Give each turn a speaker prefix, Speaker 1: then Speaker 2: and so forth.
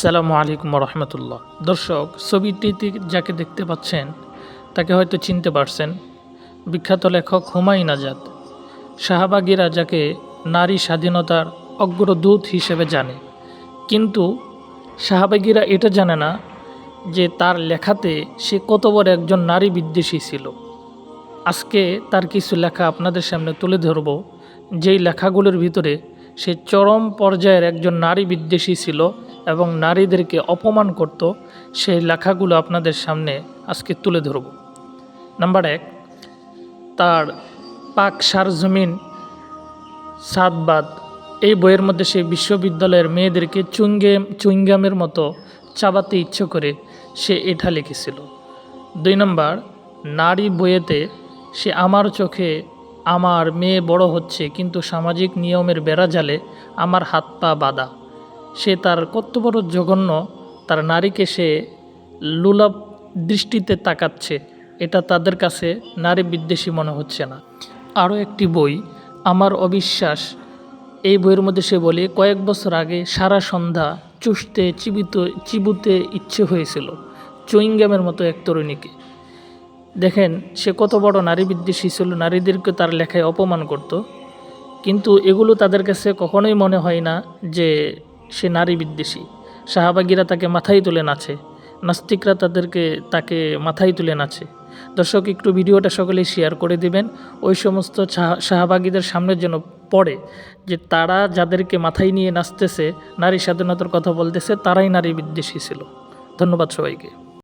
Speaker 1: আসসালামু আলাইকুম রহমতুল্লাহ দর্শক ছবিটিতে যাকে দেখতে পাচ্ছেন, তাকে হয়তো চিনতে পারছেন। বিখ্যাত লেখক হুমায়ুন আজাদ। শাহবাগীরা যাকে নারী স্বাধীনতার অগ্রদূত হিসেবে জানে। কিন্তু শাহবাগীরা এটা জানে না যে তার লেখাতে সে কত বড় একজন নারী বিদ্বেষী ছিল। আজকে তার কিছু লেখা আপনাদের সামনে তুলে ধরব, যেই লেখাগুলোর ভিতরে সে চরম পর্যায়ের একজন নারী বিদ্বেষী ছিল এবং নারীদেরকে অপমান করত, সেই লেখাগুলো আপনাদের সামনে আজকে তুলে ধরব। নাম্বার এক, তার পাক সারজমিন সাদবাদ এই বইয়ের মধ্যে সে বিশ্ববিদ্যালয়ের মেয়েদেরকে চুঙ্গে, চুইংগামের মতো চাবাতে ইচ্ছে করে সে এটা লিখেছিল। দুই নম্বর, নারী বইয়েতে সে আমার চোখে আমার মেয়ে বড় হচ্ছে, কিন্তু সামাজিক নিয়মের বেড়াজালে আমার হাত পা বাঁধা। সে তার কত বড় জঘন্য, তার নারীকে সে লুলাপ দৃষ্টিতে তাকাচ্ছে, এটা তাদের কাছে নারী বিদ্বেষী মনে হচ্ছে না। আরও একটি বই, আমার অবিশ্বাস, এই বইয়ের মধ্যে সে বলে, কয়েক বছর আগে সারা সন্ধ্যা চুষতে, চিবিত, চিবুতে ইচ্ছে হয়েছিল, চুইংগামের মতো এক তরুণীকে। দেখেন, সে কত বড় নারী বিদ্বেষী ছিল, নারীদেরকে তার লেখায় অপমান করত। কিন্তু এগুলো তাদের কাছে কখনোই মনে হয় না যে সে নারী বিদ্বেষী। শাহবাগীরা তাকে মাথায় তুলে নাচে, নাস্তিকরা তাদেরকে, তাকে মাথায় তুলে নাচে। দর্শক, একটু ভিডিওটা সকলেই শেয়ার করে দিবেন। ওই সমস্ত শাহ- শাহবাগীদের সামনে যেন পড়ে যে তারা যাদেরকে মাথায় নিয়ে নাচতেছে, নারী স্বাধীনতার কথা বলতেছে, তারাই নারী বিদ্বেষী ছিল। ধন্যবাদ সবাইকে।